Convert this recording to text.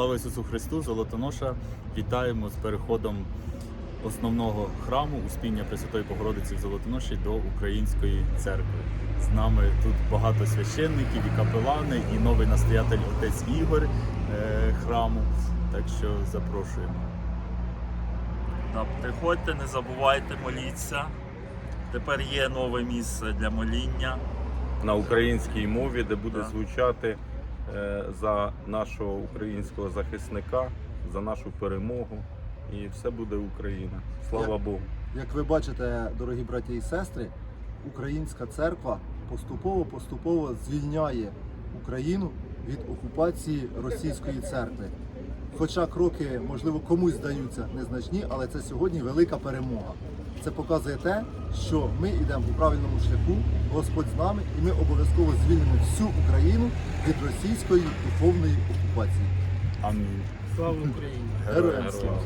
Слава Ісусу Христу, Золотоноша. Вітаємо з переходом основного храму Успіння Пресвятої Богородиці в Золотоноші до Української церкви. З нами тут багато священників і капелани, і новий настоятель отець Ігор е, храму. Так що запрошуємо. Да, приходьте, не забувайте моліться. Тепер є нове місце для моління. на українській мові, де буде Так. звучати за нашого українського захисника, за нашу перемогу. І все буде Україна. Слава Як- Богу. Як ви бачите, дорогі браті і сестри, українська церква поступово-поступово звільняє Україну від окупації російської церкви. Хоча кроки, можливо, комусь здаються незначні, але це сьогодні велика перемога. Це показує те, що ми йдемо у правильному шляху, Господь з нами, і ми обов'язково звільнимо всю Україну від російської духовної окупації. Амінь. Слава Україні! Героям слава.